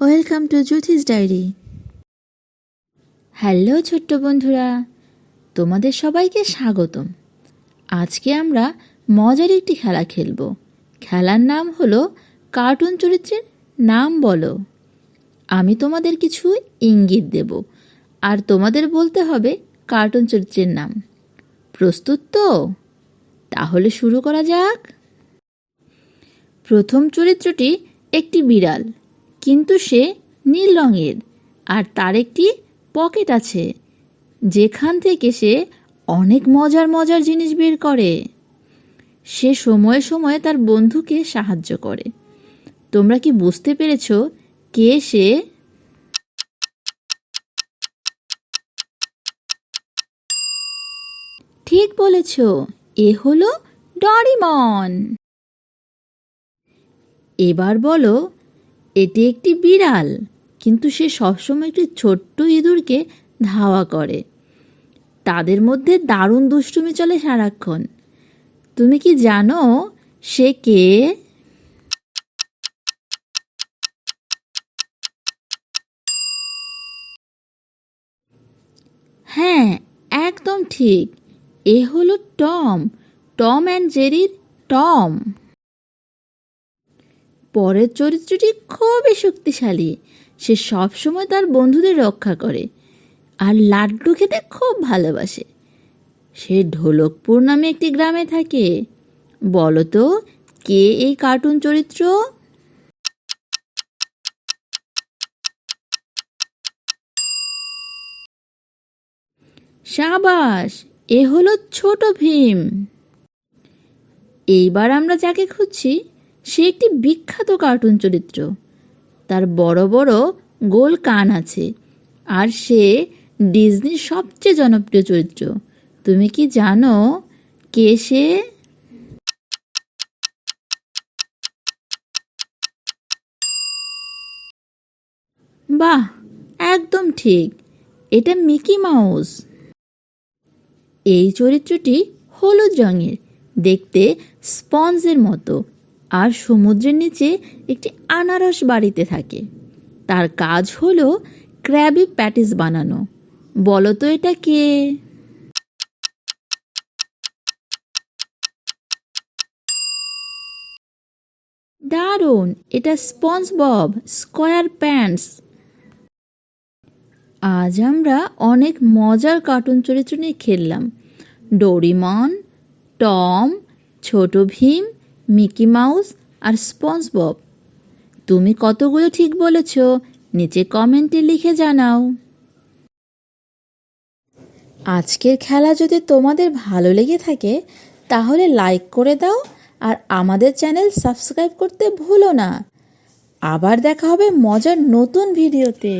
Welcome to Jyotish diary. Hello ছোট্ট বন্ধুরা, তোমাদের সবাইকে স্বাগতম। আজকে আমরা মজার একটি খেলা খেলব। খেলার নাম হলো কার্টুন চরিত্রের নাম বলো। আমি তোমাদের কিছু ইঙ্গিত দেব, আর তোমাদের বলতে হবে কার্টুন চরিত্রের নাম। প্রস্তুত তো? তাহলে শুরু করা যাক। প্রথম চরিত্রটি একটি বিড়াল। কিন্তু সে নীল রঙের আর তার একটি পকেট আছে, যেখান থেকে সে অনেক মজার মজার জিনিস বের করে। সে সময়ে সময়ে তার বন্ধুকে সাহায্য করে। তোমরা কি বুঝতে পেরেছ কে সে? ঠিক বলেছ, এ হলো ডরিমন। এবার বলো এটি একটি বিড়াল, কিন্তু সে সবসময় একটি ছোট্ট ইঁদুরকে ধাওয়া করে। তাদের মধ্যে দারুণ দুষ্টুমি চলে সারাক্ষণ। তুমি কি জানো সে কে? হ্যাঁ একদম ঠিক। এ হলো টম টম অ্যান্ড জেরির টম। পরের চরিত্রটি খুবই শক্তিশালী। সে সবসময় তার বন্ধুদের রক্ষা করে আর লাড্ডু খেতে খুব ভালোবাসে। সে ঢোলকপুর নামে একটি গ্রামে থাকে। বলতো কে এই কার্টুন চরিত্র? সাবাস, এ হলো ছোট ভীম। এইবার আমরা যাকে খুঁজছি সে একটি বিখ্যাত কার্টুন চরিত্র। তার বড় বড় গোল কান আছে। আর সে ডিজনির সবচেয়ে জনপ্রিয় চরিত্র। তুমি কি জানো কে সে? বাহ, একদম ঠিক। এটা মিকি মাউস। এই চরিত্রটি হলুদ রঙের। দেখতে স্পঞ্জের মতো। আর সমুদ্রের নিচে একটি আনারস বাড়িতে থাকে। তার কাজ হলো ক্র্যাবি প্যাটিস বানানো। বলো তো এটা কে? দারুণ! এটা স্পঞ্জ বব স্কোয়ার প্যান্টস। আজ আমরা অনেক মজার কার্টুন চরিত্র নিয়ে খেললাম। Doraemon, Tom, Chhota Bheem Mickey Mouse আর স্পঞ্জ বব তুমি কতগুলো ঠিক বলেছ, নিচে কমেন্টে লিখে জানাও। আজকের খেলা যদি তোমাদের ভালো লেগে থাকে, তাহলে লাইক করে দাও আর আমাদের চ্যানেল সাবস্ক্রাইব করতে ভুলো না। আবার দেখা হবে মজার নতুন ভিডিওতে।